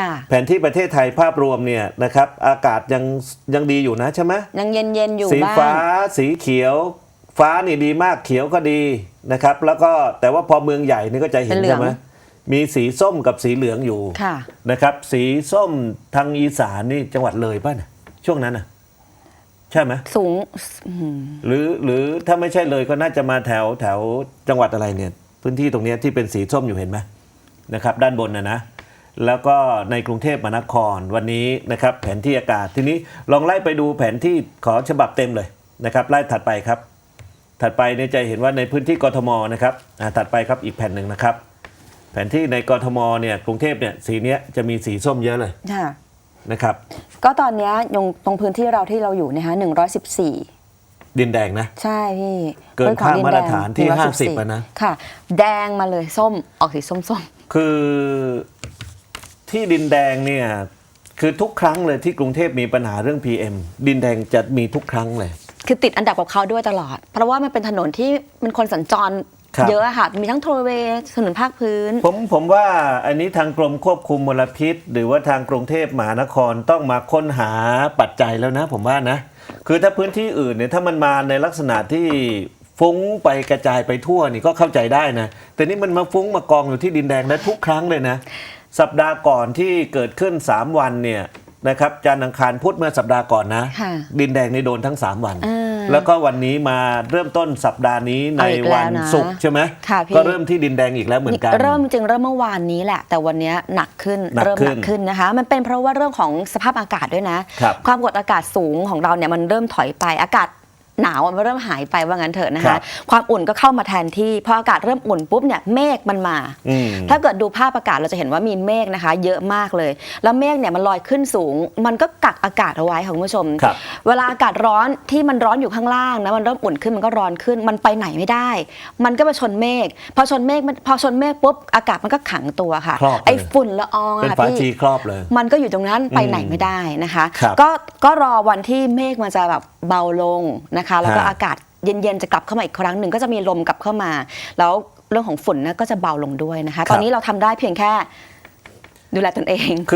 ค่ะแผนที่ประเทศไทยภาพรวมเนี่ยนะครับอากาศยังยังดีอยู่นะใช่ไหมยังเย็นเย็นๆอยู่สีบ้างฟ้าสีเขียว ฟ้านี่ดีมากเขียวก็ดีนะครับ แล้วก็แต่ว่าพอเมืองใหญ่นี่ก็จะเห็นเป็นเหลืองใช่ไหมมีสีส้มกับสีเหลืองอยู่ค่ะนะครับ สีส้มทางอีสานนี่จังหวัดเลยป่ะเนี่ยช่วงนั้นน่ะใช่ไหมสูงอืมหรือหรือถ้าไม่ใช่เลยก็น่าจะมาแถวแถวจังหวัดอะไรเนี่ย พื้นที่ตรงเนี้ยที่เป็นสีส้มอยู่เห็นไหมนะครับ ด้านบนนะนะ แล้วก็ในกรุงเทพมหานครวันนี้นะครับแผนที่อากาศทีนี้ลองไล่ไปดูแผนที่ขอฉบับเต็มเลยนะครับไล่ถัดไปครับ ถัดไปเนี่ยจะเห็นว่าในพื้นที่กทมนะครับอ่าถัดไปครับอีกแผ่นหนึ่งนะครับ แผนที่ในกทมเนี่ยกรุงเทพเนี่ยสีเนี้ยจะมีสีส้มเยอะเลยค่ะนะครับ ก็ตอนเนี้ยยงตรงพื้นที่เราที่เราอยู่นะคะหนึ่งร้อยสิบสี่ดินแดงนะ ใช่พี่ เกินขอค่างดิมาตรฐานที่แดง50อะนะ ค่ะ แดงมาเลยส้มออกสีส้มคือ ที่ดินแดงเนี่ยคือทุกครั้งเลยที่กรุงเทพมีปัญหาเรื่อง PM ดินแดงจะมีทุกครั้งเลยๆคือติดอันดับกับเขาด้วยตลอด เพราะว่ามันเป็นถนนที่มันคนสัญจรครับ เยอะอะค่ะ มีทั้งโทรเวย์ถนนภาคพื้น ผมผมว่าอันนี้ทางกรมควบคุมมลพิษ หรือว่าทางกรุงเทพมหานครต้องมาค้นหาปัจจัยแล้วนะ ผมว่านะ คือถ้าพื้นที่อื่นเนี่ยถ้ามันมาในลักษณะที่ฟุ้งไปกระจายไปทั่วนี่ก็เข้าใจได้นะ แต่นี่มันมาฟุ้งมากองอยู่ที่ดินแดงได้ทุกครั้งเลยนะ สัปดาห์ก่อนที่เกิดขึ้น 3 วันเนี่ยนะครับจันทร์อังคารพุธเมื่อสัปดาห์ก่อนนะ ค่ะดินแดงนี่โดนทั้ง 3 วัน อ่า แล้วก็วันนี้มาเริ่มต้นสัปดาห์นี้ในเอาอีกแล้ววันนะศุกร์ใช่ไหมค่ะพี่ ก็เริ่มที่ดินแดงอีกแล้วเหมือนกัน เริ่มจริงๆเริ่มเมื่อวานนี้แหละ แต่วันเนี้ยหนักขึ้นหนักเริ่มขึ้หนนักขึ้นนะคะ มันเป็นเพราะว่าเรื่องของสภาพอากาศด้วยนะ ครับ ความกดอากาศสูงของเราเนี่ยมันเริ่มถอยไปอากาศ หนาวอะมันเริ่มหายไปว่างั้นเถอะนะครัคะ บความอุ่นก็เข้ามาแทนที่พออากาศเริ่มอุ่นปุ๊บเนี่ยเมฆมันมา อืม ถ้าเกิดดูภาพอากาศเราจะเห็นว่ามีเมฆนะคะ เยอะมากเลย แล้วเมฆเนี่ยมันลอยขึ้นสูง มันก็กักอากาศเอาไว้ค่ะคุณผู้ชม ครับ เวลาอากาศร้อนที่มันร้อนอยู่ข้างล่างนะมันเริ่มอุ่นขึ้นมันก็ร้อนขึ้น มันไปไหนไม่ได้ มันก็ไปชนเมฆพอชนเมฆมันพอชนเมฆปุ๊บอากาศมันก็ขังตัวค่ะ ครอบเลยไอ้ฝุ่นละอองเป็นอะฝาพี่ชีครอบเลย มันก็อยู่ตรงนั้นไปไหนไม่ได้นะคะ ครับก็ก็รอวันที่เมฆมันจะแบบเบาลงนะคะ แล้วก็ฮะ อากาศเย็นๆจะกลับเข้ามาอีกครั้งหนึ่งก็จะมีลมกลับเข้ามา แล้วเรื่องของฝุ่นนะก็จะเบาลงด้วยนะคะ ตอนนี้เราทำได้เพียงแค่ดูแลตนเอง